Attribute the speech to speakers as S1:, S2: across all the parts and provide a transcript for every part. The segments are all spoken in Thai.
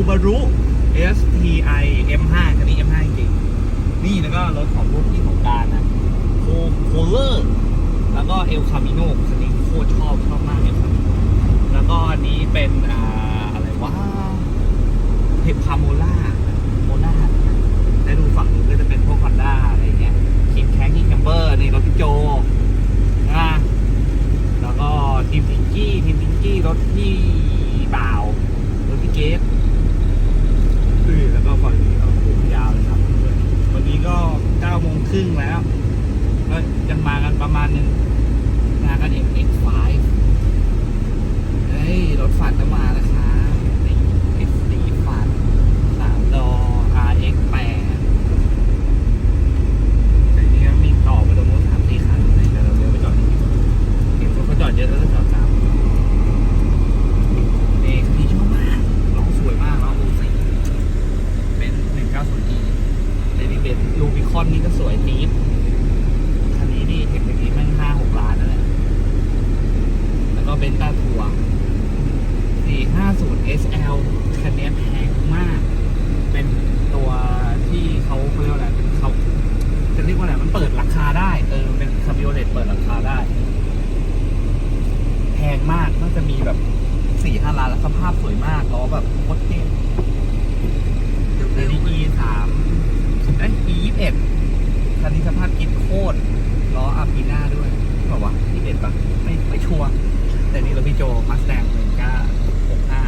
S1: Subaru STI M5 คันนี้ M5 จริง นี่แล้วก็รถของพวกที่ของการนะโคโคเลอร์แล้วก็เอลคามิโนคันนี้โคตรชอบชอบมากเอลคามิโนแล้วก็อันนี้เป็นอ่าอะไรวะเทปคาโมล่าโมล่าแล้วดูฝั่งนู้นก็จะเป็นพวกคอนด้าอะไรเงี้ยคิงแคงคิงแคมเบอร์นี่รถพี่โจนะแล้วก็ทีมพิงกี้ทีมพิงกี้รถพี่บ่าวรถพี่เกตคือแล้วก็ฝั่งนี้ก็โหยาวเลยครับ วันนี้ ก็เก้าโมงครึ่งแล้วก็ยังมากันประมาณหนึงมากัน MX5 เฮ้ยรถฝันจะมาแล้วครับนี่ SD ฝันสามดอ RX8 แต่นี้ก็มีต่อไปตรงนู้นสามสี่คันเลยแต่เราเลี้ยวไปจอดที่นี่ก่อนเห็นรถเขาจอดเยอะแล้วก็จอดตาม นี่คันนี้ชอบมากล้อสวยมากล้อโอซีเป็น 190e เดนิเบนลูบิค อนนี่ก็สวยจี๊ดคันนี้นี่เห็นอย่างนี้แม่งห้าหกล้านแล้วแหละแล้วก็เบนต้าทัวร์450 SL คันนี้แพงมาก เป็นตัวที่เขาเขาเรียกว่าอะไรเป็นเขาจะเรียกว่าอะไรมันเปิดราคาได้เออเป็นคาบิโอเลตเปิดราคาได้ แพงมากน่าจะมีแบบสี่ห้าล้านแล้วสภาพสวยมากล้อแบบโคตรเท่เดี๋ยวนี้ E สามเอ้ย E ยี่สิบเอ็ด คันนี้สภาพกินโคตรล้ออาปีหน้าด้วยบอกว่าวะยี่เด็ดปะไม่ไม่ชัวร์แต่นี่เราพี่โจมาสแตงหนึ่งก้าหกห้า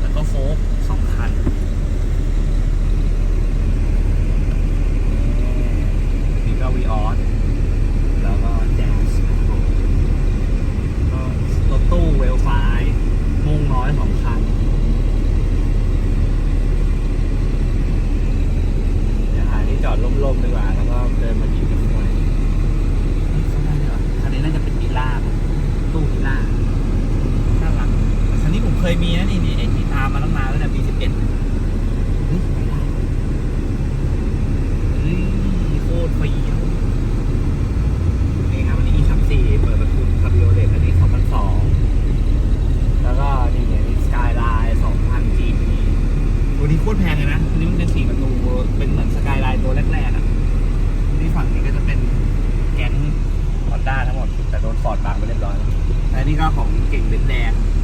S1: แล้วก็โฟกสองคัน นี่ก็วีออสแล้วก็แจ๊สนะครับผม ก็รถตู้เวลไฟมุ่งน้อยสองคัน เดี๋ยวหาที่จอดร่มๆดีกว่า แล้วก็เดินมากินกันด้วยคันนี้น่าจะเป็นมิล่ามั้งตู้มิล่าน่ารักคันนี้ผม เคยมีนะนี่นี่ไอที่ตามมาตั้งนานแล้วเนี่ยปีสิบเอ็ดเฮ้ยไม่ได้เฮ้ยโคตรเฟี้ยวนี่ครับอันนี้ E34 เปิดประทุนคาบิโอเลตอันนี้2002 แล้วก็นี่เนี่ยสกายไลน์2000 GT ตัวนี้โคตรแพงเลยนะตัวนี้มันเป็นสีประตูเป็นเหมือนสกายไลน์ตัวแรกๆอะที่ฝั่งนี้ก็จะเป็นแก๊งฮอนด้าทั้งหมด แต่โดนฟอร์ดบางไปเรียบร้อยแล้วและนี่ก็ของเก่งเบนแดงที่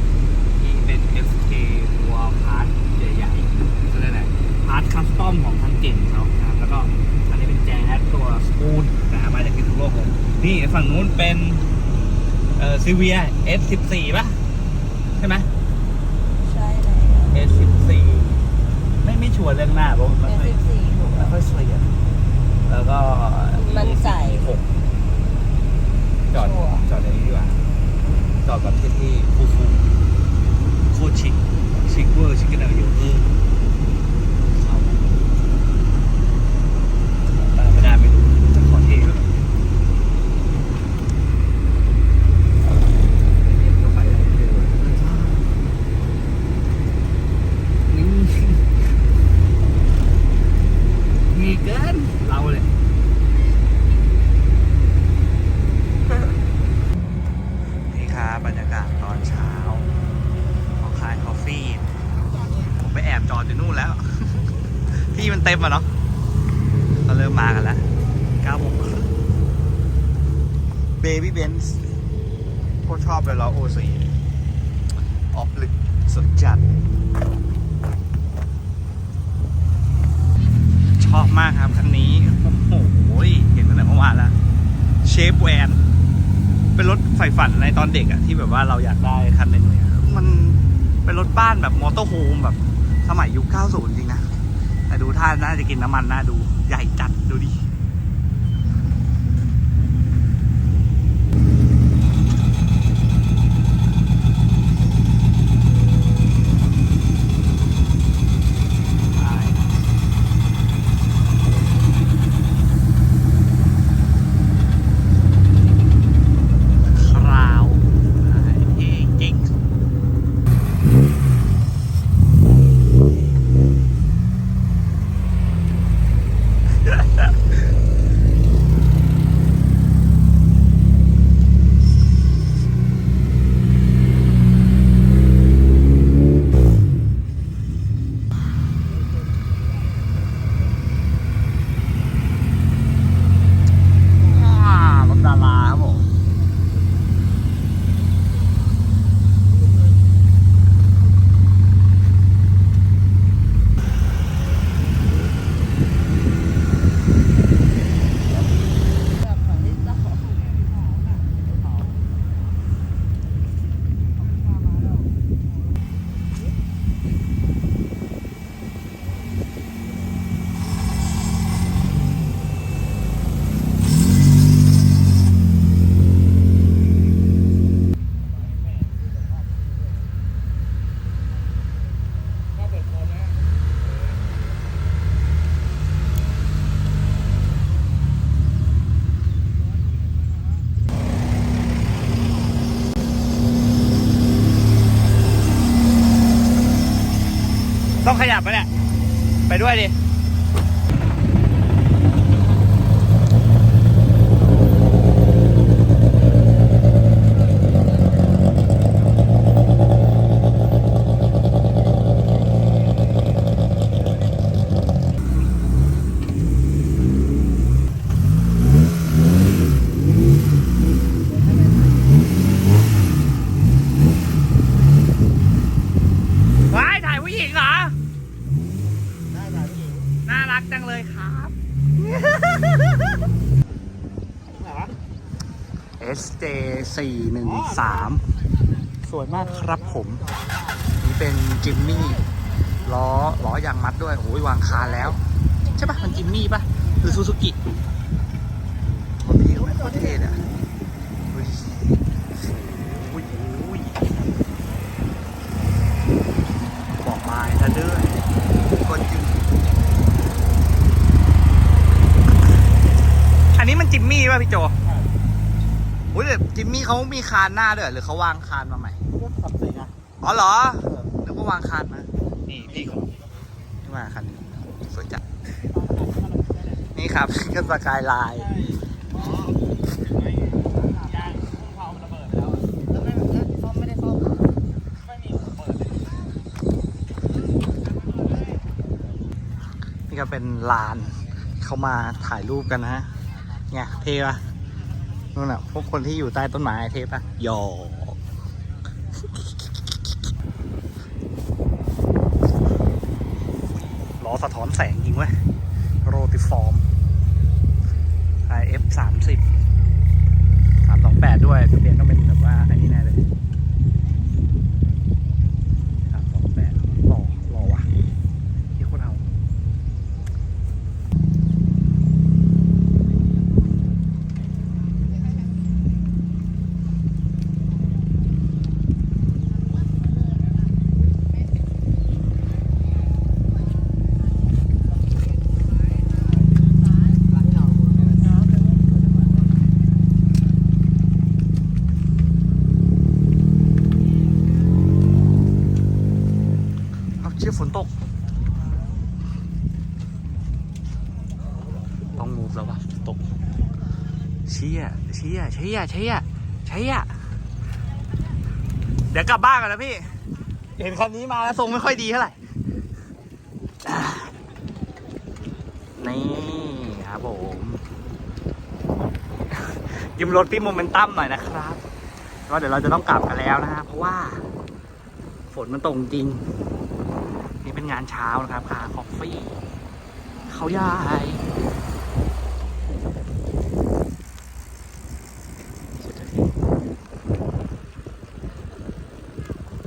S1: เป็น SK ตัวพาร์ทใหญ่ๆก็ได้แหละพาร์ทคัสตอมของทางเก่งเขานะครับแล้วก็อันนี้เป็นแจ๊สตัวสปูนนะมาจากพิษณุโลกเลยนี่ฝั่งนู้นเป็นเอ่อซีเวีย S14 ป่ะ ใช่ไหม
S2: ใช่แล้ว
S1: S14 ไม่ไม่ชัวร์เรื่องหน้าเพราะมัน
S2: เป็น
S1: ไม่ค่อย
S2: สิบสี่ถูก
S1: ไม่ค่อยสวยอะแล้วก็
S2: มันใส่
S1: หกจอด
S2: ชัวร์
S1: จอดในนี้ดีกว่า จอดแบบที่ๆฟูฟู โคตรชิคชิคเวอร์ชิคกันเอาเยอะเออเอาได้ไม่ได้ไม่รู้จะขอเท่ก็ก็ไปได้เรื่อยๆนี่ มีเกิน เราเลย นี่ครับบรรยากาศตอนเช้า ของคายคอฟฟี่ ผมไปแอบจอดอยู่นู่นแล้ว ที่มัน เต็มอะเนาะก็เริ่มมากันแล้ว9โมงครึ่งเบบี้เบนซ์โคตรชอบเลยล้อโอซีออฟลึกสุดจัด ชอบมากครับคันนี้ โอ้โห เห็นตั้งแต่เมื่อวานแล้ว เชฟแวนเป็นรถใฝ่ฝันในตอนเด็กอะที่แบบว่าเราอยากได้คันหนึ่งเลยมันเป็นรถบ้านแบบมอเตอร์โฮมแบบสมัยยุค 90 จริงนะ แต่ดูท่าน่าจะกินน้ำมันน่าดูใหญ่จัดดูดิ คราวเท่จริง เต้องขยับไปะเนี่ยไปด้วยดิ ว้ายถ่ายผู้หญิงเหรอ น่ารักจังเลยครับ SJ 4 1 3 สวยมากครับผม นี่เป็นจิมมี่ล้อล้อยางมัดด้วยโอ้ยวางคานแล้ว ใช่ปะมันจิมมี่ปะหรือซูซูกิคนพี่เขาไม่โคตรเท่เลยอะเฮ้ยโอ้ยโอ้ยบอกมาถ้าเดือคนจริงอันนี้มันจิมมี่ป่ะพี่โจ อุ้ยแต่จิมมี่เขามีคานหน้าด้วยเหรอหรือเขาวางคานมาใหม่
S3: ขับสีนะ
S1: อ๋อเหรอนึกว่าวางคานมา นี่พี่เขาที่มาคันนี้สวยจัด นี่ครับ ก็สกายไลน์
S2: แล้วไม่แล้วซ่อมไม่ได้ซ่อม
S1: นี่ก็เป็นลาน เขามาถ่ายรูปกันนะฮะไงเท่ปะ นู่นน่ะ พวกคนที่อยู่ใต้ต้นไม้เท่ปะหยอกล้อสะท้อนแสงจริงเว้ย โรติฟอร์ม IF สามสิบสามสองแปดด้วยทะเบียนต้องเป็นแบบว่าอันนี้แน่เลยสามสองแปดหล่อหล่อว่ะที่คนเอา เอาเชี่ย ฝนตก ต้องมูฟแล้วว่ะตก เชี่ยเชี่ยเชี่ยเชี่ยเชี่ยเดี๋ยวกลับบ้านกันนะพี่ เห็นคันนี้มาแล้วทรงไม่ค่อยดีเท่าไหร่นี่ครับผมยืมรถพี่โมเมนตัมหน่อยนะครับก็เดี๋ยวเราจะต้องกลับกันแล้วนะฮะเพราะว่า ฝนมันตกจริง นี่เป็นงานเช้านะครับคาคอฟฟี่เขาใหญ่